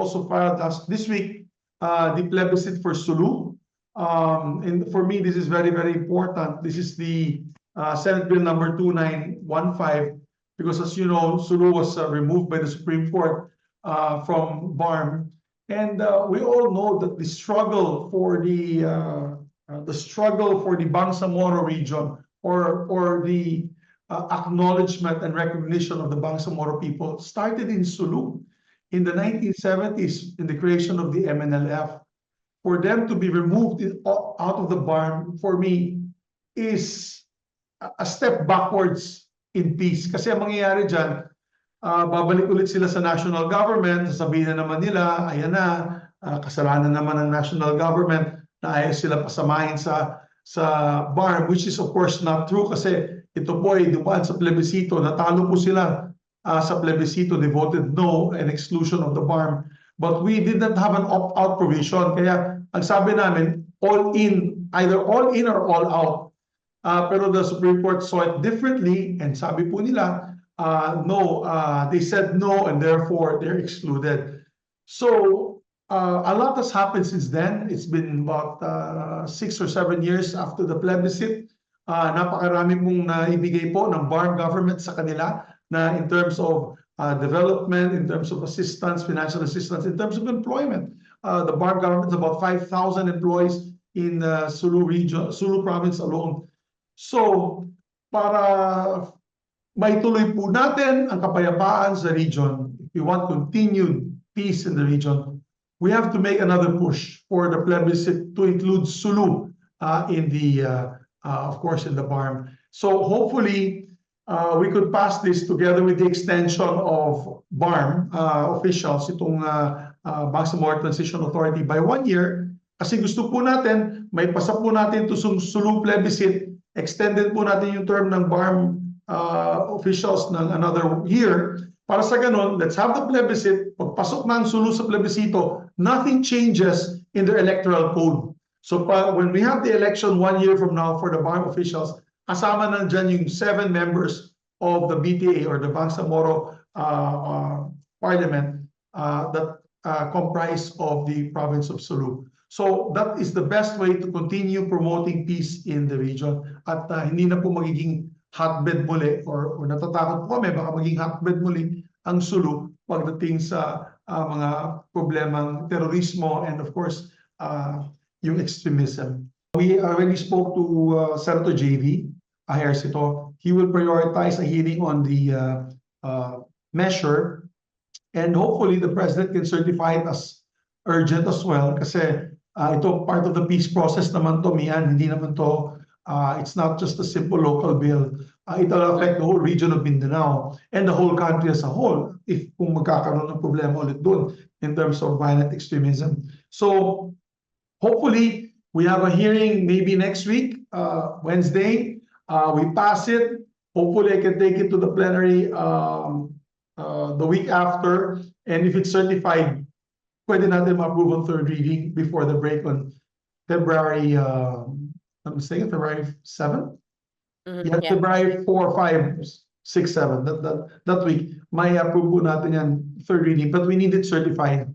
also filed us this week, uh, the plebiscite for Sulu. Um, and for me, this is very, very important. This is the, uh, Senate Bill number two nine one five. Because as you know, Sulu was uh, removed by the Supreme Court, from BARM. And, we all know that the struggle for the, the struggle for the Bangsamoro region or, or the, uh, acknowledgement and recognition of the Bangsamoro people started in Sulu in the nineteen seventies in the creation of the MNLF. For them to be removed out of the barn, for me, is a, step backwards in peace. Kasi ang mangyayari dyan, ah, babalik ulit sila sa national government, sasabihin na naman nila, ayan na, ah, kasalanan naman ng national government na ayaw sila pasamahin sa sa bar, which is of course not true kasi ito po ay dumaan sa plebisito, natalo po sila uh, sa plebisito, they voted no and exclusion of the BARM. But we did not have an opt-out provision. Kaya ang sabi namin, all in, either all in or all out. Uh, pero the Supreme Court saw it differently and sabi po nila, uh, no, uh, they said no and therefore they're excluded. So uh, a lot has happened since then. It's been about uh, six or seven years after the plebiscite. Uh, napakarami pong naibigay po ng BARM government sa kanila na in terms of uh, development, in terms of assistance, financial assistance, in terms of employment. Uh, the BARM government is about 5,000 employees in uh, Sulu region, Sulu province alone. So, para maituloy po natin ang kapayapaan sa region, if we want continued peace in the region, we have to make another push for the plebiscite to include Sulu uh, in the, uh, uh, of course, in the BARM. So hopefully, uh, we could pass this together with the extension of BARM uh, officials, itong uh, uh, Bangsamoro Transition Authority by one year. Kasi gusto po natin, may pasa po natin to Sulu plebiscite, extended po natin yung term ng BARM uh, officials ng another year. Para sa ganun, let's have the plebiscite. Pagpasok ng Sulu sa plebiscito, nothing changes in their electoral code. So pa, when we have the election one year from now for the BARM officials, kasama na dyan yung seven members of the BTA or the Bangsamoro uh, uh, Parliament uh, that uh, comprise of the province of Sulu. So that is the best way to continue promoting peace in the region at uh, hindi na po magiging hotbed muli or, or natatakot po kami baka maging hotbed muli ang Sulu pagdating sa uh, mga problemang terorismo and of course uh, yung extremism. We already spoke to uh, Senator JV Ahercito. He will prioritize a hearing on the uh, uh, measure and hopefully the president can certify it as urgent as well kasi uh, ito part of the peace process naman to, Mian. Hindi naman to, uh, it's not just a simple local bill. Uh, it'll affect the whole region of Mindanao and the whole country as a whole if kung magkakaroon ng problema ulit doon in terms of violent extremism. So hopefully we have a hearing maybe next week, uh, Wednesday. Uh, we pass it. Hopefully I can take it to the plenary um, uh, the week after. And if it's certified, pwede natin ma-approve on third reading before the break on February, uh, I'm mistaken, February seventh? Mhm, Yeah, yeah. February four, five, six, seven, that, that, that week, may approve po natin yan, third reading, but we need it certified.